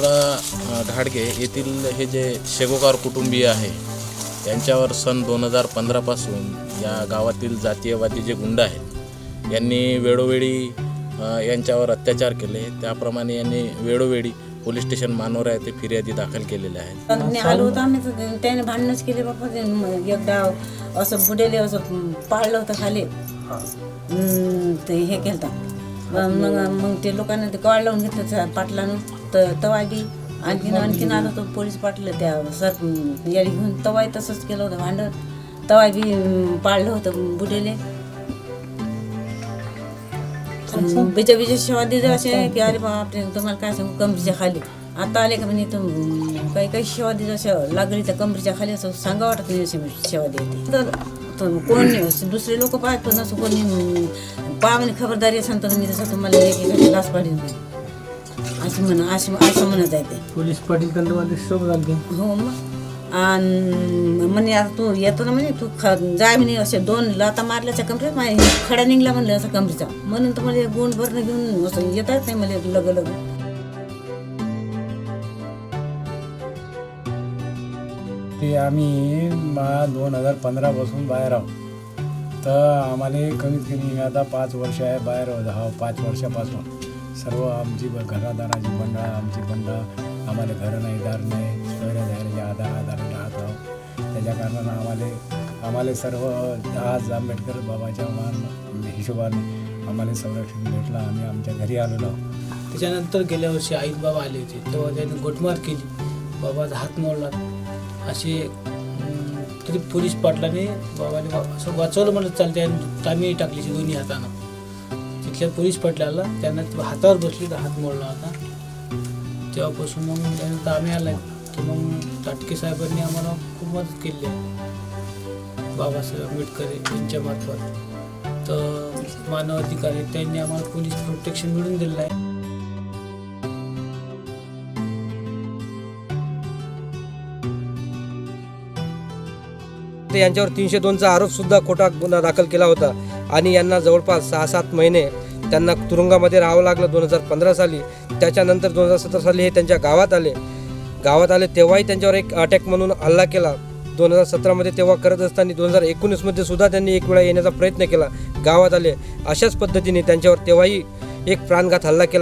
घाटगे येथील हे जे शेगोकार कुटुंबीय आहे यांच्यावर सन दोन हजार पंधरापासून या गावातील जातीयवादी जे गुंड आहेत यांनी वेळोवेळी यांच्यावर अत्याचार केले. त्याप्रमाणे यांनी वेळोवेळी पोलीस स्टेशन मानोरा येथे फिर्यादी दाखल केलेल्या आहेत. आलो होतो आम्ही त्याने भांडणच केले बाबा. एकदा असं बुडेले असं पाळलं होतं खाली. ते हे केलं मग मग ते लोकांना ते कवाड लावून घेतलं पाटलानं. तर तवा बी आणखीन आणखीन आलं होतं पोलीस पाटलं त्या सर याडी घेऊन तवाही तसंच केलं होतं भांडण. तवा बी पाळलं होतं बुडेले बिजा बिजा सेवा दिले असे की अरे बापरे तुम्हाला काय सांगू कमरीच्या खाली. आता आले का म्हणजे काही काही सेवा दिल्या अशा लागलीच्या कमरीच्या खाली असं सांगा वाटत नाही अशी सेवा देते तर तर कोण नाही असं दुसरे लोक पाहत पण असं कोणी पहा म्हणे खबरदारी असेल तर मी तसं तुम्हाला एक लाच पाडीन असं म्हण असं असं म्हणत आहे ते. पोलीस पाटील कंदवाले सोबत आलते हो मग. आणि म्हणे आता तू येतो ना म्हणे तू ख जाय म्हणे असे दोन लाता मारल्याच्या कमरेत माझ्या खडा निघला म्हणलं असं कमरेचा म्हणून तर मला गुण भरणं घेऊन असं येतात नाही मला लग लग. ते आम्ही दोन हजार पंधरापासून बाहेर आहोत. तर आम्हाला कमीत कमी आता पाच वर्ष आहे बाहेर हा हो, पाच वर्षापासून. सर्व आमची घरादाराची बंडा आमची बंडा आम्हाला घरं नाही दार नाही सोयऱ्या धायऱ्याच्या आधार आधार राहत. आहोत त्याच्या कारणानं आम्हाला आम्हाला सर्व आज आंबेडकर बाबाच्या मान हिशोबाने आम्हाला संरक्षण भेटलं. आम्ही आमच्या घरी आलेलो. आहोत त्याच्यानंतर गेल्या वर्षी आई बाबा आले होते. तेव्हा त्यांनी गोटमार केली. बाबाचा हात मोडला. असे तरी पोलीस पाटलाने बाबाने असं वाचवलं म्हणलं चालते आणि तामी टाकली दोन्ही हातानं. तिथल्या पोलीस पाटलाला त्यांना हातावर बसली तर हात मोडला होता. तेव्हापासून मग त्यानंतर आम्ही आला तर मग ताटके साहेबांनी आम्हाला खूप मदत केली आहे. बाबासाहेब आंबेडकर यांच्या मार्फत. तर मानवाधिकारी त्यांनी आम्हाला पोलीस प्रोटेक्शन मिळून दिलेलं आहे. तर यांच्यावर तीनशे दोनचा आरोपसुद्धा खोटा गुन्हा दाखल केला होता. आणि यांना जवळपास सहा सात महिने त्यांना तुरुंगामध्ये राहावं लागलं दोन हजार पंधरा साली. त्याच्यानंतर दोन हजार सतरा साली हे त्यांच्या गावात आले. गावात आले तेव्हाही त्यांच्यावर एक अटॅक म्हणून हल्ला केला. दोन हजार सतरामध्ये तेव्हा करत असताना दोन हजार एकोणीसमध्ये सुद्धा त्यांनी एक वेळा येण्याचा प्रयत्न केला. गावात आले अशाच पद्धतीने त्यांच्यावर तेव्हाही एक प्राणघात हल्ला केला.